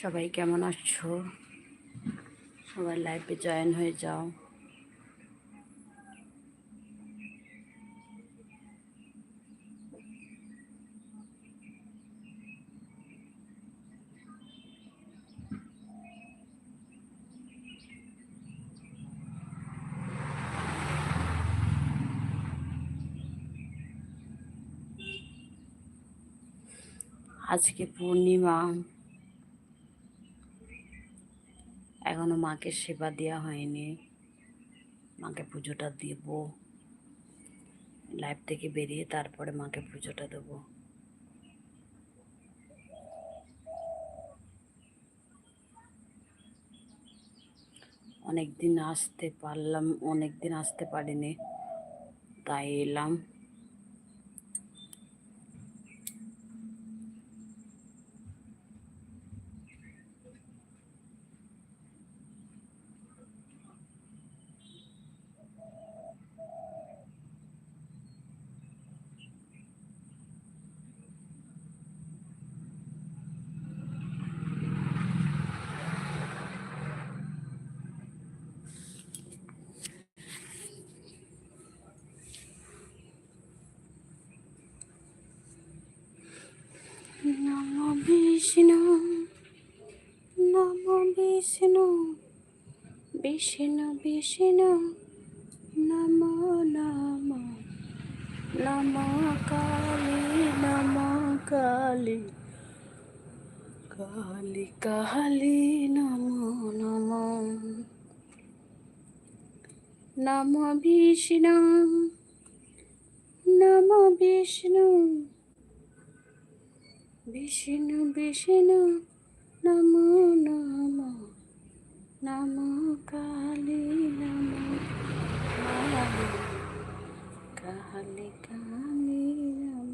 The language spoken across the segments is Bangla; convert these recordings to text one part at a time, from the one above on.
সবাই কেমন আছো? সবাই লাইফে জয়েন হয়ে যাও। আজকে পূর্ণিমা। এখনও মাকে সেবা দেওয়া হয়নি। মাকে পুজোটা দেব। লাইভ থেকে বেরিয়ে তারপরে মাকে পুজোটা দেবো। অনেক দিন আসতে পারলাম অনেক দিন আসতে পারিনি, তাই এলাম নম বিষ্ণু, নম বিষ্ণু বিষ্ণু বিষ্ণু, নম নম নম কালী নম কালী কালী কালী, নম নম নম বিষ্ণু নম বিষ্ণু বিষ্ণু বিষ্ণু, নম নম নম কালী নম কালী কালী নম।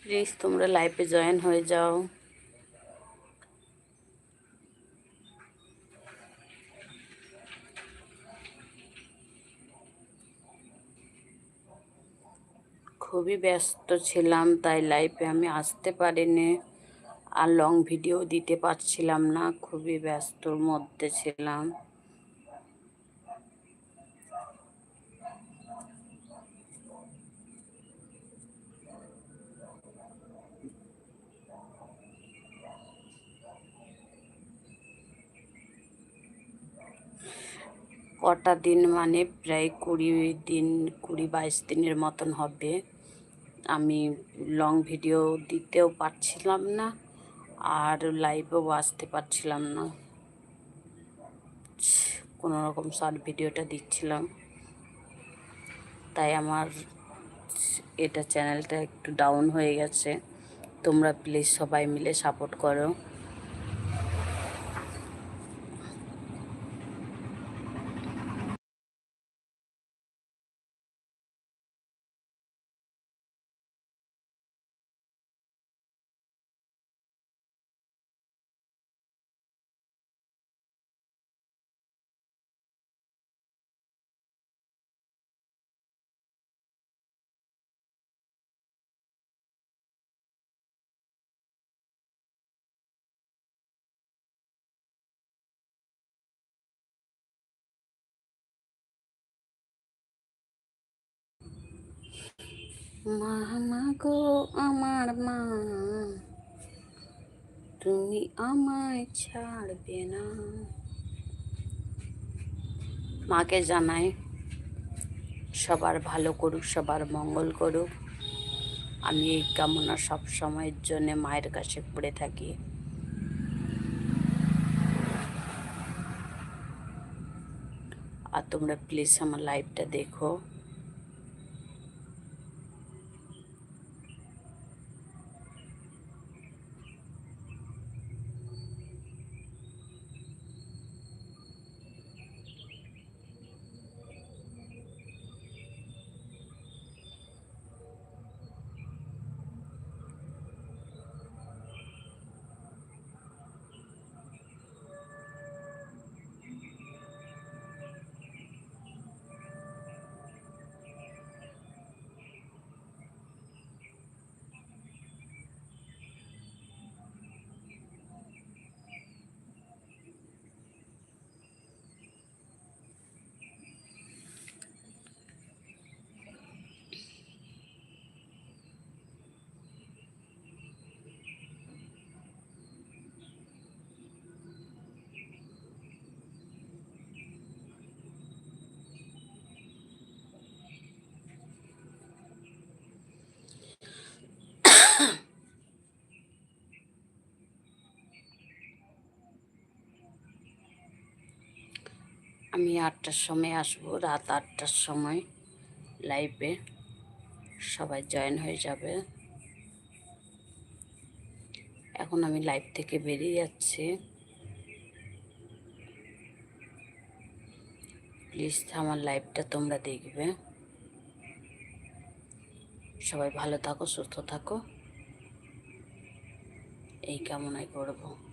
প্লিজ তোমরা লাইভে জয়েন হয়ে যাও। খুবই ব্যস্ত ছিলাম, তাই লাইভে আমি আসতে পারিনি। আর লং ভিডিও দিতে পারছিলাম না, খুবই ব্যস্তর মধ্যে ছিলাম। কটা দিন মানে প্রায় কুড়ি দিন, কুড়ি বাইশ দিনের মতন হবে। আমি লং ভিডিও দিতেও পারছিলাম না, আর লাইভেও আসতে পারছিলাম না। কোনো রকম শর্ট ভিডিওটা দিচ্ছিলাম। তাই আমার এটা চ্যানেলটা একটু ডাউন হয়ে গেছে। তোমরা প্লিজ সবাই মিলে সাপোর্ট করো। মা মা গো আমার মা, তুমি আমায় ছাড়বে না। মাকে জানাই, সবার ভালো করুক, সবার মঙ্গল করুক। আমি এই কামনা সব সময়ের জন্য মায়ের কাছে পড়ে থাকি। আর তোমরা প্লিজ আমার লাইভটা দেখো। আমি আটটার সময় আসব, রাত আটটার সময় লাইভে সবাই জয়েন হয়ে যাবে। এখন আমি লাইভ থেকে বেরিয়ে যাচ্ছি। প্লিজ আমার লাইভটা তোমরা দেখবে। সবাই ভালো থাকো, সুস্থ থাকো। এই কামনাই করব।